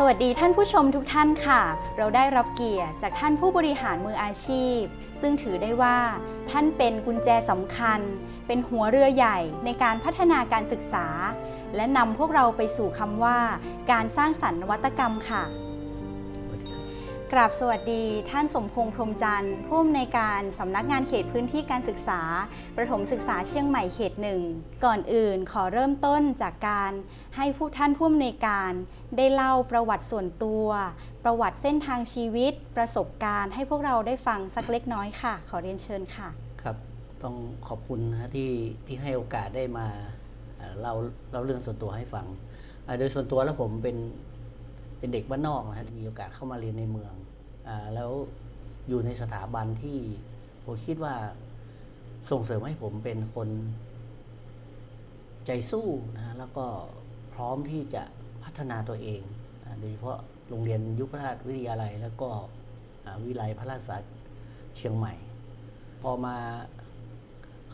สวัสดีท่านผู้ชมทุกท่านค่ะ เราได้รับเกียรติจากท่านผู้บริหารมืออาชีพ ซึ่งถือได้ว่า ท่านเป็นกุญแจสำคัญ เป็นหัวเรือใหญ่ในการพัฒนาการศึกษา และนำพวกเราไปสู่คำว่า การสร้างสรรค์นวัตกรรมค่ะ กราบสวัสดีท่านสมพงษ์พรมจันทร์ผู้อำนวยการสำนักงานเขตพื้นที่การศึกษา ประถมศึกษาเชียงใหม่เขตหนึ่งก่อนอื่นขอเริ่มต้นจากการให้ผู้ท่านผู้อำนวยการได้เล่าประวัติส่วนตัว ประวัติเส้นทางชีวิต ประสบการณ์ให้พวกเราได้ฟังสักเล็กน้อยค่ะ ขอเรียนเชิญค่ะ ครับต้องขอบคุณนะที่ที่ให้โอกาสได้มาเล่าเล่าเรื่องส่วนตัวให้ฟังโดยส่วนตัวแล้วผมเป็น เป็นเด็กบ้านนอกนะฮะมีโอกาสเข้ามาเรียนในเมืองอแล้วอยู่ในสถาบันที่ผมคิดว่าส่งเสริมให้ผมเป็นคนใจสู้นะฮะแล้วก็พร้อมที่จะพัฒนาตัวเองโดยเฉพาะโรงเรียนยุพราชวิทยาลัย แล้วก็วิไลพระราชศึกษาเชียงใหม่ พอมา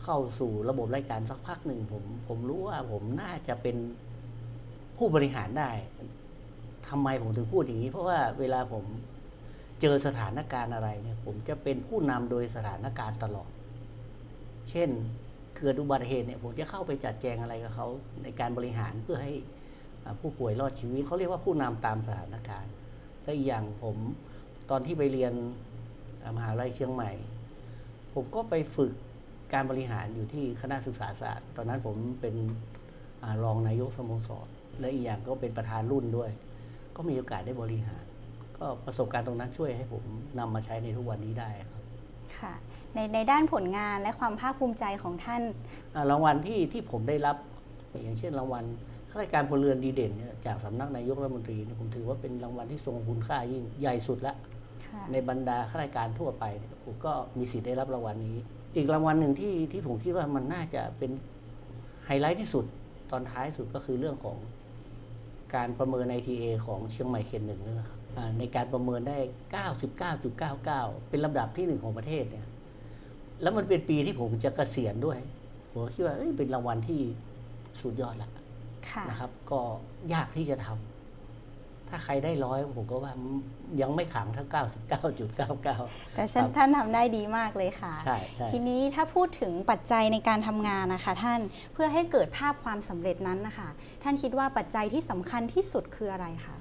เข้าสู่ระบบรายการสักพักหนึ่งผมผมรู้ว่าผมน่าจะเป็นผู้บริหารได้ ทำไมผมถึงพูดอย่างนี้ เพราะว่าเวลาผมเจอสถานการณ์อะไรเนี่ย ผมจะเป็นผู้นำโดยสถานการณ์ตลอด เช่นเกิดอุบัติเหตุเนี่ยผมจะเข้าไปจัดแจงอะไรกับเขาในการบริหารเพื่อให้ผู้ป่วยรอดชีวิตเขาเรียกว่าผู้นำตามสถานการณ์และอีกอย่างผมตอนที่ไปเรียนมหาวิทยาลัยเชียงใหม่ ผมก็ไปฝึกการบริหารอยู่ที่คณะศึกษาศาสตร์ ตอนนั้นผมเป็นอรองนายกสโมสร และอีกอย่างก็เป็นประธานรุ่นด้วย ก็มีโอกาสได้บริหาร ก็ประสบการณ์ตรงนั้นช่วยให้ผมนำมาใช้ในทุกวันนี้ได้ครับค่ะในในด้านผลงานและความภาคภูมิใจของท่านอ่ารางวัลที่ที่ผมได้รับ อย่างเช่นรางวัลข้าราชการพลเรือนดีเด่นเนี่ยจากสำนักนายกรัฐมนตรีเนี่ยผมถือว่าเป็นรางวัลที่ทรงคุณค่ายิ่งใหญ่สุดละค่ะในบรรดาข้าราชการทั่วไปเนี่ยผมก็มีสิทธิ์ได้รับรางวัลนี้ อีกรางวัลหนึ่งที่ที่ผมคิดว่ามันน่าจะเป็นไฮไลท์ที่สุดตอนท้ายสุดก็คือเรื่องของ การประเมิน ITA ของเชียงใหม่เขตหนึ่งนี่นะครับอ่าในการประเมินได้ 99.99 เป็นลำดับที่หนึ่งของประเทศเนี่ยแล้วมันเป็นปีที่ผมจะเกษียณด้วยผมก็คิดว่าเอ้ยเป็นรางวัลที่สุดยอดละค่ะนะครับ ก็ยากที่จะทำ ถ้าใครได้ร้อยผมก็ว่ายังไม่ขังเท่า99.99 แต่ฉันครับท่านทำได้ดีมากเลยค่ะ ใช่ใช่ทีนี้ถ้าพูดถึงปัจจัยในการทำงานนะคะ ท่านเพื่อให้เกิดภาพความสำเร็จนั้นนะคะ ท่านคิดว่าปัจจัยที่สำคัญที่สุดคืออะไรคะ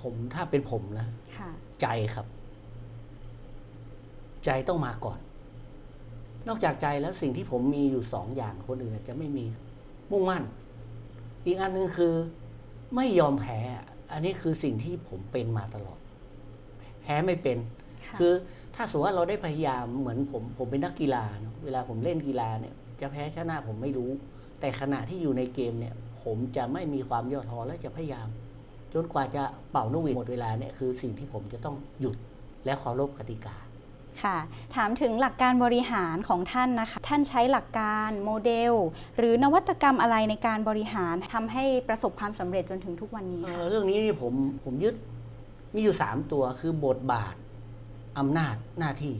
ผมถ้าเป็นผมนะค่ะใจครับ ใจต้องมาก่อน นอกจากใจแล้วสิ่งที่ผมมีอยู่สองอย่างคนอื่นอาจจะไม่มีมุ่งมั่น อีกอันหนึ่งคือไม่ยอมแพ้ อันนี้คือสิ่งที่ผมเป็นมาตลอด แพ้ไม่เป็นค่ะคือถ้าสมมติว่าเราได้พยายามเหมือนผมผมเป็นนักกีฬาเนอะเวลาผมเล่นกีฬาเนี่ย จะแพ้ชนะผมไม่รู้ แต่ขณะที่อยู่ในเกมเนี่ย ผมจะไม่มีความย่อท้อและจะพยายาม จนกว่าจะเป่านกหวีดหมดเวลาเนี่ยคือสิ่งที่ผมจะต้องหยุดและเคารพกติกา ค่ะ ถามถึงหลักการบริหารของท่านนะคะ ท่านใช้หลักการโมเดล หรือนวัตกรรมอะไรในการบริหารทำให้ประสบความสำเร็จจนถึงทุกวันนี้เอ่ค่ะอเรื่องนี้นี่ผมผมยึดมีอยู่สามตัวคือบทบาทอำนาจหน้าที่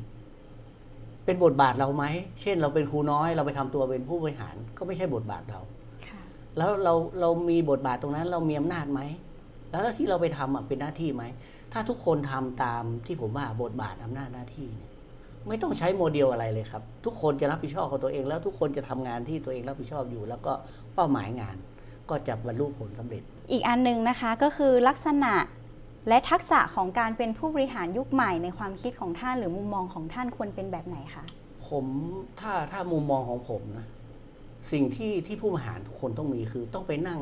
เป็นบทบาทเราไหม เช่น เราเป็นครูน้อยเราไปทำตัวเป็นผู้บริหาร ก็ไม่ใช่บทบาทเรา ค่ะ แล้วเราเรามีบทบาทตรงนั้น เรามีอำนาจไหม แล้วที่เราไปทำอะเป็นหน้าที่ไหม ถ้าทุกคนทำตามที่ผมว่าบทบาทอำนาจหน้าที่เนี่ยไม่ต้องใช้โมเดลอะไรเลยครับ ทุกคนจะรับผิดชอบของตัวเอง แล้วทุกคนจะทำงานที่ตัวเองรับผิดชอบอยู่ แล้วก็เป้าหมายงาน ก็จะบรรลุผลสำเร็จ อีกอันหนึ่งนะคะก็คือลักษณะและทักษะของการเป็นผู้บริหารยุคใหม่ในความคิดของท่านหรือมุมมองของท่านควรเป็นแบบไหนคะผมถ้าถ้ามุมมองของผมนะสิ่งที่ที่ผู้บริหารทุกคนต้องมีคือต้องไปนั่ง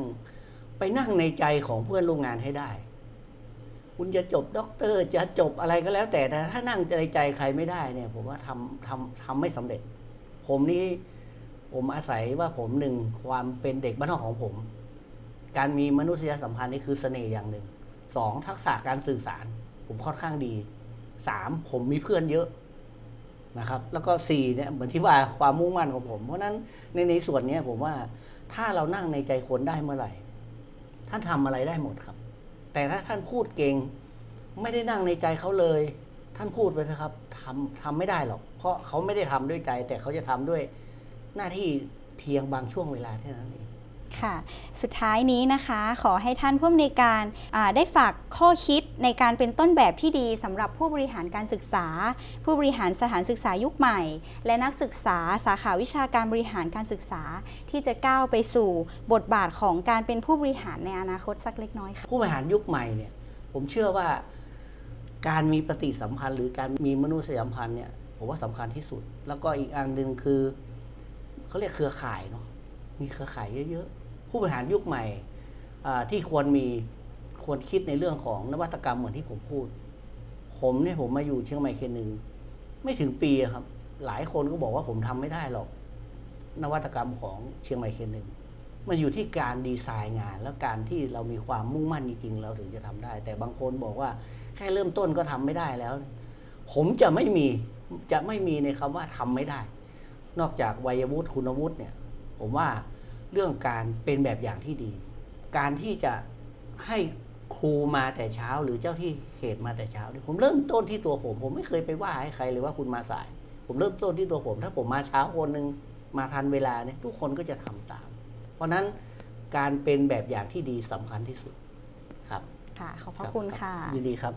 ไปนั่งในใจของเพื่อนร่วมงานให้ได้ คุณจะจบด็อกเตอร์จะจบอะไรก็แล้ว แต่แต่ถ้านั่งในใจใครไม่ได้เนี่ย ผมว่าทำทำทำไม่สำเร็จ ผมนี่ผมอาศัยว่าผมหนึ่งความเป็นเด็กบ้านนอกของผม การมีมนุษยสัมพันธ์นี่คือเสน่ห์อย่างหนึ่งสองทักษะการสื่อสาร ผมค่อนข้างดีสามผมมีเพื่อนเยอะนะครับ แล้วก็สี่เนี่ยเหมือนที่ว่าความมุ่งมั่นของผม เพราะนั้นในในส่วนนี้ผมว่าถ้าเรานั่งในใจคนได้เมื่อไหร่ ท่านทำอะไรได้หมดครับ แต่ถ้าท่านพูดเก่ง ไม่ได้นั่งในใจเขาเลย ท่านพูดไปเถอะครับทำทำไม่ได้หรอก เพราะเขาไม่ได้ทำด้วยใจ แต่เขาจะทำด้วยหน้าที่เพียงบางช่วงเวลาเท่านั้นเอง ค่ะ สุดท้ายนี้นะคะขอให้ท่านผู้อำนวยการได้ฝากข้อคิดในการเป็นต้นแบบที่ดีสำหรับผู้บริหารการศึกษา ผู้บริหารสถานศึกษายุคใหม่ และนักศึกษาสาขาวิชาการบริหารการศึกษา ที่จะก้าวไปสู่บทบาทของการเป็นผู้บริหารในอนาคตสักเล็กน้อยค่ะผู้บริหารยุคใหม่เนี่ยผมเชื่อว่าการมีปฏิสัมพันธ์ หรือการมีมนุษยสัมพันธ์เนี่ยผมว่าสำคัญที่สุด แล้วก็อีกอันหนึ่งคือเขาเรียกเครือข่ายเนาะมีเครือข่ายเยอะๆ ผู้บริหารยุคใหม่ที่ควรมีควรคิดในเรื่องของนวัตกรรมเหมือนที่ผมพูด ผมเนี่ยผมมาอยู่เชียงใหม่เขตหนึ่งไม่ถึงปีอะครับ หลายคนก็บอกว่าผมทำไม่ได้หรอก นวัตกรรมของเชียงใหม่เขตหนึ่งมันอยู่ที่การดีไซน์งาน แล้วการที่เรามีความมุ่งมั่นจริงๆ เราถึงจะทำได้ แต่บางคนบอกว่าแค่เริ่มต้นก็ทำไม่ได้แล้ว ผมจะไม่มีจะไม่มีในคำว่าทำไม่ได้ นอกจากวัยวุฒิคุณวุฒิเนี่ย ผมว่า เรื่องการเป็นแบบอย่างที่ดี การที่จะให้ครูมาแต่เช้าหรือเจ้าที่เขตมาแต่เช้าเนี่ยผมเริ่มต้นที่ตัวผม ผมไม่เคยไปว่าให้ใครเลยว่าคุณมาสาย ผมเริ่มต้นที่ตัวผม ถ้าผมมาเช้าคนหนึ่งมาทันเวลาเนี่ยทุกคนก็จะทำตาม เพราะฉะนั้นการเป็นแบบอย่างที่ดีสำคัญที่สุดครับ ค่ะ ขอบพระคุณค่ะ ยินดีครับ